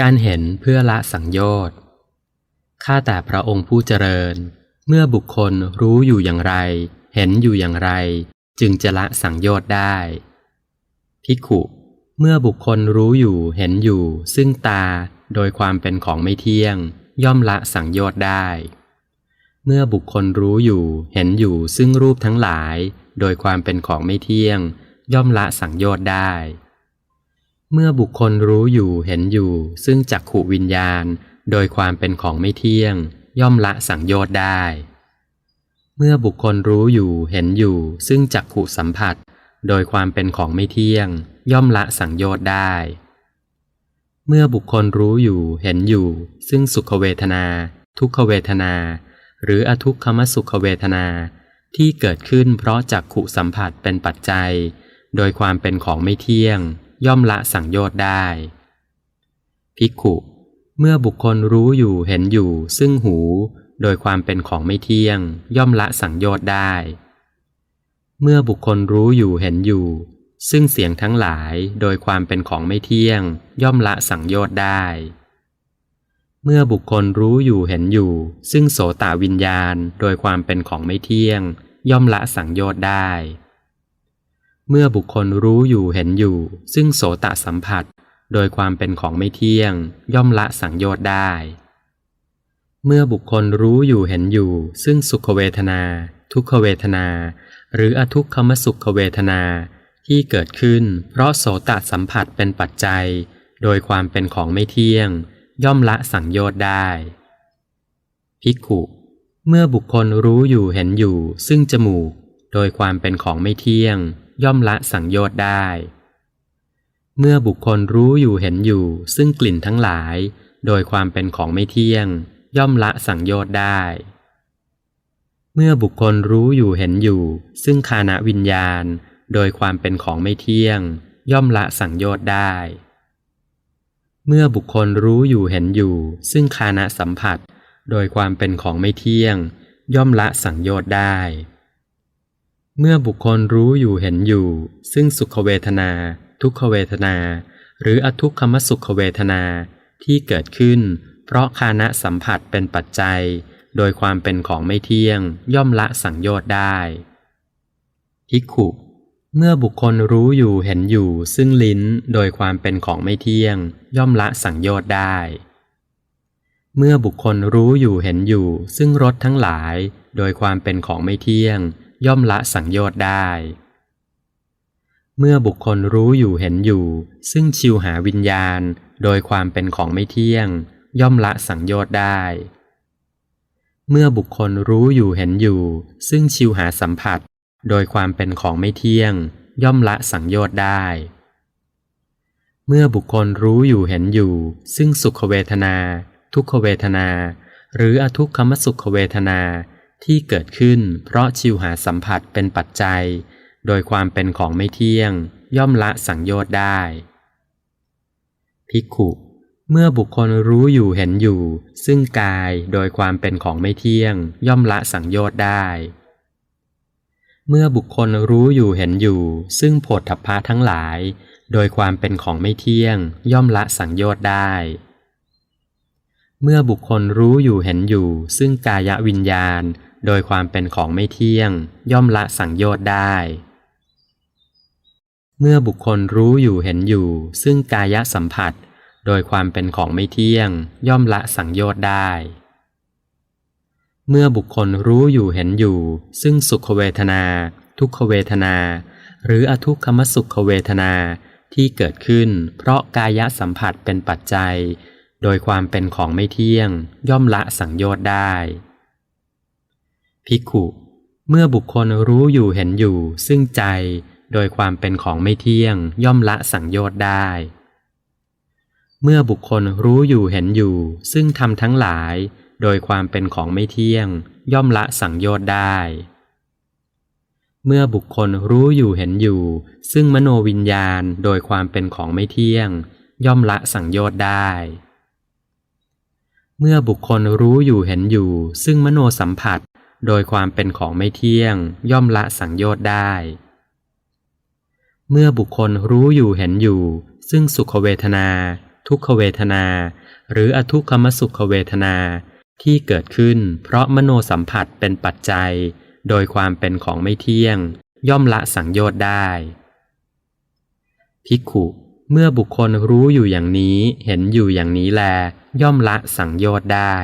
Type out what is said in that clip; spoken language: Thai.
การเห็นเพื่อละสังโยชน์ ข้าแต่พระองค์ผู้เจริญ เมื่อบุคคลรู้อยู่อย่างไร เห็นอยู่อย่างไร จึงจะละสังโยชน์ได้ภิกขุ เมื่อบุคคลรู้อยู่เห็นอยู่ ซึ่งตาโดยความเป็นของไม่เที่ยง ย่อมละสังโยชน์ได้ เมื่อบุคคลรู้อยู่เห็นอยู่ซึ่งรูปทั้งหลาย โดยความเป็นของไม่เที่ยง ย่อมละสังโยชน์ได้ เมื่อบุคคลรู้อยู่เห็นอยู่ ซึ่งจักขูวิญญาณ โดยความเป็นของไม่เที่ยง ย่อมละสังโยชน์ได้ เมื่อบุคคลรู้อยู่เห็นอยู่ ซึ่งจักขูสัมผัส โดยความเป็นของไม่เที่ยง ย่อมละสังโยชน์ได้ เมื่อบุคคลรู้อยู่เห็นอยู่ ซึ่งสุขเวทนา ทุกขเวทนา หรืออทุกขมสุขเวทนาที่เกิดขึ้นเพราะจักขุสัมผัสเป็นปัจจัย โดยความเป็นของไม่เที่ยง ย่อมละสังโยชน์ได้ ภิกขุ เมื่อบุคคลรู้อยู่เห็นอยู่ ซึ่งหู โดยความเป็นของไม่เที่ยง ย่อมละสังโยชน์ได้ เมื่อบุคคลรู้อยู่เห็นอยู่ ซึ่งเสียงทั้งหลายโดยความเป็นของไม่เที่ยง ย่อมละสังโยชน์ได้ เมื่อบุคคลรู้อยู่เห็นอยู่ ซึ่งโสตวิญญาณ โดยความเป็นของไม่เที่ยง ย่อมละสังโยชน์ได้ เมื่อบุคคลรู้อยู่เห็นอยู่ ซึ่งโสตสัมผัส โดยความเป็นของไม่เที่ยง ย่อมละสังโยชน์ได้ เมื่อบุคคลรู้อยู่เห็นอยู่ ซึ่งสุขเวทนา ทุกขเวทนา หรืออทุกขมสุขเวทนาที่เกิดขึ้น เพราะโสตสัมผัสเป็นปัจจัย โดยความเป็นของไม่เที่ยง ย่อมละสังโยชน์ได้ ภิกขุเมื่อบุคคลรู้อยู่เห็นอยู่ ซึ่งจมูก โดยความเป็นของไม่เที่ยง ย่อมละสังโยชน์ได้ เมื่อบุคคลรู้อยู่เห็นอยู่ ซึ่งกลิ่นทั้งหลาย โดยความเป็นของไม่เที่ยง ย่อมละสังโยชน์ได้ เมื่อบุคคลรู้อยู่เห็นอยู่ ซึ่งคานะวิญญาณ โดยความเป็นของไม่เที่ยง ย่อมละสังโยชน์ได้ เมื่อบุคคลรู้อยู่เห็นอยู่ ซึ่งคานะสัมผัส โดยความเป็นของไม่เที่ยง ย่อมละสังโยชน์ได้ เมื่อบุคคลรู้อยู่เห็นอยู่ ซึ่งสุขเวทนา ทุกขเวทนา หรืออทุกขมสุขเวทนาที่เกิดขึ้น เพราะคานะสัมผัสเป็นปัจจัย โดยความเป็นของไม่เที่ยง ย่อมละสังโยชน์ได้ภิกขุ เมื่อบุคคลรู้อยู่เห็นอยู่ ซึ่งลิ้นโดยความเป็นของไม่เที่ยง ย่อมละสังโยชน์ได้ เมื่อบุคคลรู้อยู่เห็นอยู่ ซึ่งรสทั้งหลาย โดยความเป็นของไม่เที่ยง ย่อมละสังโยชน์ได้ เมื่อบุคคลรู้อยู่เห็นอยู่ ซึ่งชิวหาวิญญาณ โดยความเป็นของไม่เที่ยง ย่อมละสังโยชน์ได้ เมื่อบุคคลรู้อยู่เห็นอยู่ ซึ่งชิวหาสัมผัส โดยความเป็นของไม่เที่ยง ย่อมละสังโยชน์ได้เมื่อบุคคลรู้อยู่เห็นอยู่ ซึ่งสุขเวทนา ทุกขเวทนา หรืออทุกขมสุขเวทนา ที่เกิดขึ้นเพราะชิวหาสัมผัสเป็นปัจจัย โดยความเป็นของไม่เที่ยง ย่อมละสังโยชน์ได้ ภิกขุเมื่อบุคคลรู้อยู่เห็นอยู่ ซึ่งกายโดยความเป็นของไม่เที่ยง ย่อมละสังโยชน์ได้ เมื่อบุคคลรู้อยู่เห็นอยู่ ซึ่งโผฏฐัพพะทั้งหลาย โดยความเป็นของไม่เที่ยง ย่อมละสังโยชน์ได้ เมื่อบุคคลรู้อยู่เห็นอยู่ ซึ่งกายวิญญาณ โดยความเป็นของไม่เที่ยง ย่อมละสังโยชน์ได้ เมื่อบุคคลรู้อยู่เห็นอยู่ ซึ่งกายสัมผัส โดยความเป็นของไม่เที่ยง ย่อมละสังโยชน์ได้ เมื่อบุคคลรู้อยู่เห็นอยู่ ซึ่งสุขเวทนา ทุกขเวทนา หรืออทุกขมสุขเวทนาที่เกิดขึ้น เพราะกายสัมผัสเป็นปัจจัย โดยความเป็นของไม่เที่ยง ย่อมละสังโยชน์ได้ ภิกขุ เมื่อบุคคลรู้อยู่เห็นอยู่ ซึ่งใจโดยความเป็นของไม่เที่ยง ย่อมละสังโยชน์ได้ เมื่อบุคคลรู้อยู่เห็นอยู่ ซึ่งทำทั้งหลาย โดยความเป็นของไม่เที่ยง ย่อมละสังโยชน์ได้ เมื่อบุคคลรู้อยู่เห็นอยู่ ซึ่งมโนวิญญาณโดยความเป็นของไม่เที่ยง ย่อมละสังโยชน์ได้เมื่อบุคคลรู้อยู่เห็นอยู่ ซึ่งมโนสัมผัส โดยความเป็นของไม่เที่ยงย่อมละสังโยชน์ได้ เมื่อบุคคลรู้อยู่เห็นอยู่ ซึ่งสุขเวทนา ทุกขเวทนา หรืออทุกขมสุขเวทนาที่เกิดขึ้น เพราะมโนสัมผัสเป็นปัจจัย โดยความเป็นของไม่เที่ยง ย่อมละสังโยชน์ได้ภิกขุเมื่อบุคคลรู้อยู่อย่างนี้เห็นอยู่อย่างนี้แล ย่อมละสังโยชน์ได้